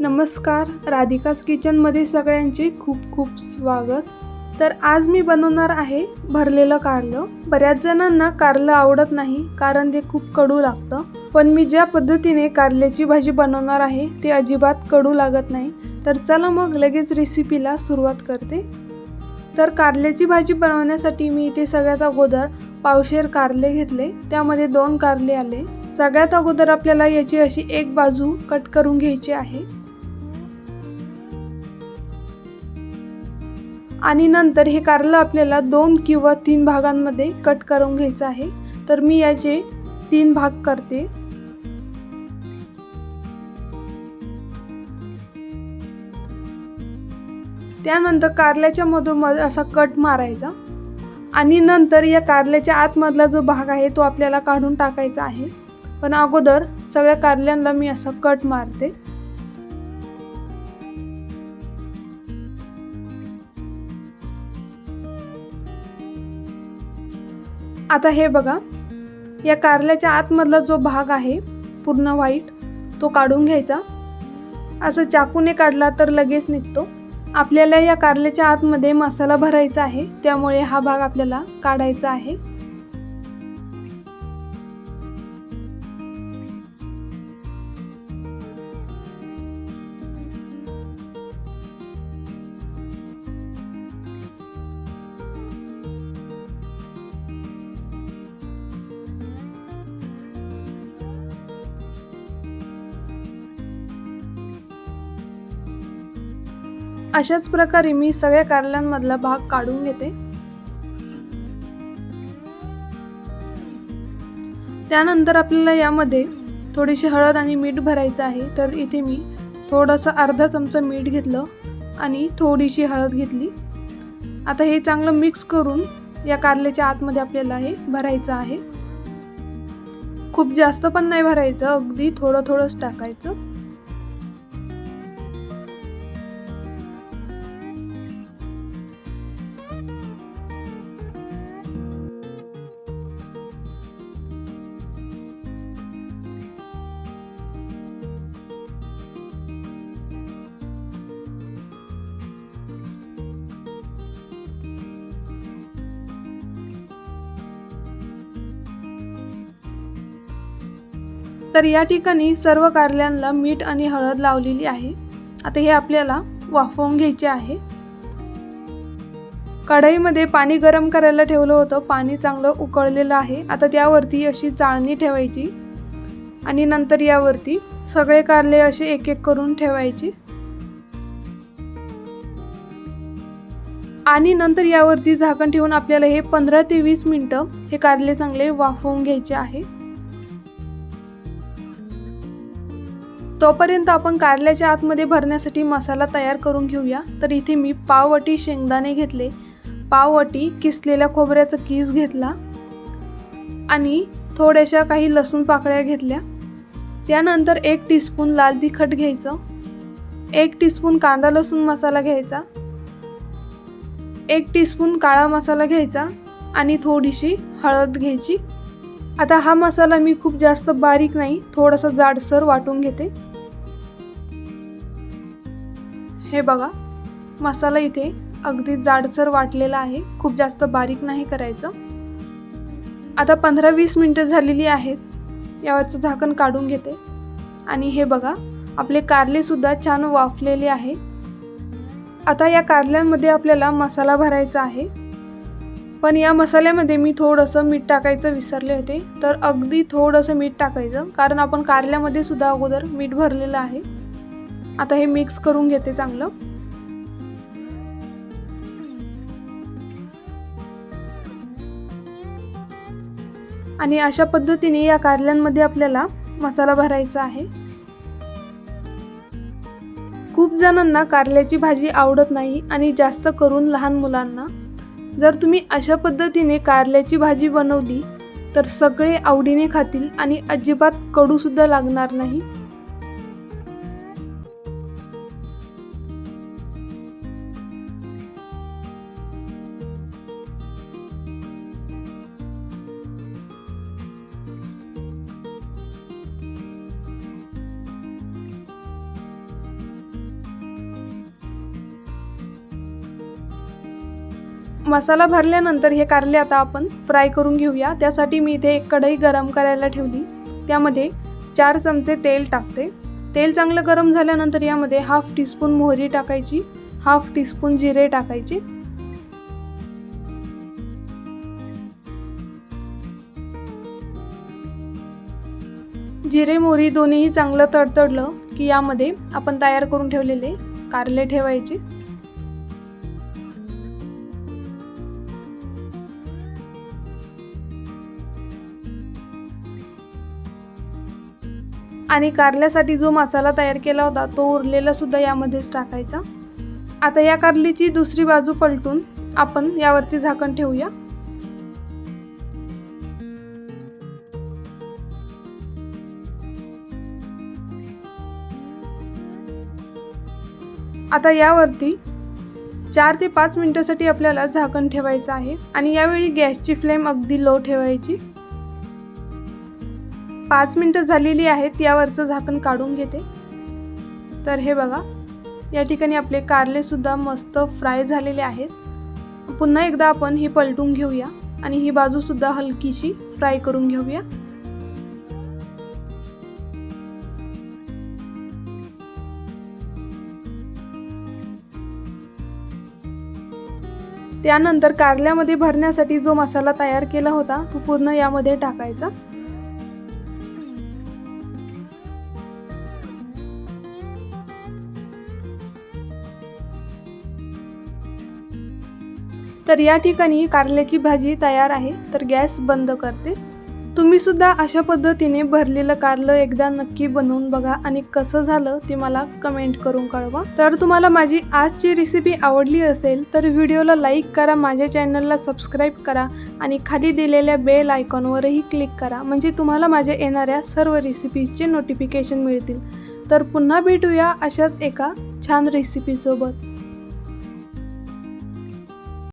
नमस्कार राधिकाच किचनमध्ये सगळ्यांचे खूप खूप स्वागत. तर आज मी बनवणार आहे भरलेलं कारलं. बऱ्याच जणांना कारलं आवडत नाही कारण ते खूप कडू लागतं. पण मी ज्या पद्धतीने कारल्याची भाजी बनवणार आहे ते अजिबात कडू लागत नाही. तर चला मग लगेच रेसिपीला सुरुवात करते. तर कारल्याची भाजी बनवण्यासाठी मी इथे सगळ्यात अगोदर पावशेर कारले घेतले. त्यामध्ये दोन कारले आले. सगळ्यात अगोदर आपल्याला याची अशी एक बाजू कट करून घ्यायची आहे. आणि नंतर हे कारलं आपल्याला दोन किंवा तीन भागांमध्ये कट करून घ्यायचं आहे. तर मी याचे तीन भाग करते. त्यानंतर कारल्याच्या मधोमध असा कट मारायचा. आणि नंतर या कारल्याच्या आतमधला जो भाग आहे तो आपल्याला काढून टाकायचा आहे. पण अगोदर सगळ्या कारल्यांना मी असं कट मारते. आता हे बघा. या कारल्याच्या आतमधला जो भाग आहे पूर्ण व्हाईट तो काढून घ्यायचा. असं चाकूने काढला तर लगेच निघतो. आपल्याला या कारल्याच्या आतमध्ये मसाला भरायचा आहे त्यामुळे हा भाग आपल्याला काढायचा आहे. अशाच प्रकारे मी सगळ्या कारल्यांमधला भाग काढून घेते. त्यानंतर आपल्याला यामध्ये थोडीशी हळद आणि मीठ भरायचं आहे. तर इथे मी थोडंसं अर्धा चमचा मीठ घेतलं आणि थोडीशी हळद घेतली. आता हे चांगलं मिक्स करून या कारल्याच्या आतमध्ये आपल्याला हे भरायचं आहे. खूप जास्त पण नाही भरायचं अगदी थोडं थोडंच टाकायचं. तर या ठिकाणी सर्व कारल्यांना मीठ आणि हळद लावलेली आहे. आता हे आपल्याला वाफवून घ्यायचे आहे. कढईमध्ये पाणी गरम करायला ठेवलं होतं. पाणी चांगलं उकळलेलं आहे. आता त्यावरती अशी चाळणी ठेवायची आणि नंतर यावरती सगळे कारले असे एक एक करून ठेवायचे. आणि नंतर यावरती झाकण ठेवून आपल्याला हे पंधरा ते वीस मिनटं हे कारले चांगले वाफवून घ्यायचे आहे. तोपर्यंत आपण कारल्याच्या आतमध्ये भरण्यासाठी मसाला तयार करून घेऊया. तर इथे मी पाववटी शेंगदाणे घेतले. पाववटी किसलेल्या खोबऱ्याचा किस घेतला. आणि थोड्याशा काही लसूण पाकळ्या घेतल्या. त्यानंतर एक टीस्पून लाल तिखट घ्यायचं. एक टीस्पून कांदा लसूण मसाला घ्यायचा. एक टीस्पून काळा मसाला घ्यायचा. आणि थोडीशी हळद घ्यायची. आता हा मसाला मी खूप जास्त बारीक नाही थोडासा जाडसर वाटून घेते. हे बघा मसाला इथे अगदी जाडसर वाटलेला आहे. खूप जास्त बारीक नाही करायचं. आता पंधरा वीस मिनटं झालेली आहेत. यावरचं झाकण काढून घेते. आणि हे बघा आपले कारलेसुद्धा छान वाफलेले आहे. आता या कारल्यांमध्ये आपल्याला मसाला भरायचा आहे. पण या मसाल्यामध्ये मी थोडंसं मीठ टाकायचं विसरले होते. तर अगदी थोडंसं मीठ टाकायचं. कारण आपण कारल्यामध्ये सुद्धा अगोदर मीठ भरलेलं आहे. आता हे मिक्स करून घेते चांगलं. आणि अशा पद्धतीने या कारल्यांमध्ये आपल्याला मसाला भरायचा आहे. खूप जणांना कारल्याची भाजी आवडत नाही आणि जास्त करून लहान मुलांना. जर तुम्ही अशा पद्धतीने कारल्याची भाजी बनवली तर सगळे आवडीने खातील आणि अजिबात कडूसुद्धा लागणार नाही. मसाला भरल्यानंतर हे कारले आता आपण फ्राय करून घेऊया. त्यासाठी मी इथे एक कढई गरम करायला ठेवली. त्यामध्ये चार चमचे तेल टाकते. तेल चांगलं गरम झाल्यानंतर यामध्ये हाफ टीस्पून मोहरी टाकायची हाफ टीस्पून जिरे टाकायचे. जिरे मोहरी दोन्हीही चांगलं तडतडलं की यामध्ये आपण तयार करून ठेवलेले कारले ठेवायचे. आणि कारल्यासाठी जो मसाला तयार केला होता तो उरलेला सुद्धा यामध्येच टाकायचा. आता या कारलीची दुसरी बाजू पलटून आपण यावरती झाकण ठेवूया. आता यावरती चार ते पाच मिनिटासाठी आपल्याला झाकण ठेवायचं आहे आणि यावेळी गॅसची फ्लेम अगदी लो ठेवायची. पाच मिनटं झालेली आहेत यावरचं झाकण काढून घेते. तर हे बघा या ठिकाणी आपले कारले सुद्धा मस्त फ्राय झालेले आहेत. पुन्हा एकदा आपण हे पलटून घेऊया आणि ही बाजूसुद्धा हलकीशी फ्राय करून घेऊया. त्यानंतर कारल्यामध्ये भरण्यासाठी जो मसाला तयार केला होता तो पूर्ण यामध्ये टाकायचा. तर या ठिकाणी कारल्याची भाजी तयार आहे तर गॅस बंद करते. तुम्ही सुद्धा अशा पद्धतीने भरलेलं कारलं एकदा नक्की बनवून बघा आणि कसं झालं ते मला कमेंट करून कळवा. तर तुम्हाला माझी आजची रेसिपी आवडली असेल तर व्हिडिओला लाईक करा माझ्या चॅनलला सबस्क्राईब करा आणि खाली दिलेल्या बेल आयकॉनवरही क्लिक करा म्हणजे तुम्हाला माझ्या येणाऱ्या सर्व रेसिपीजचे नोटिफिकेशन मिळतील. तर पुन्हा भेटूया अशाच एका छान रेसिपीसोबत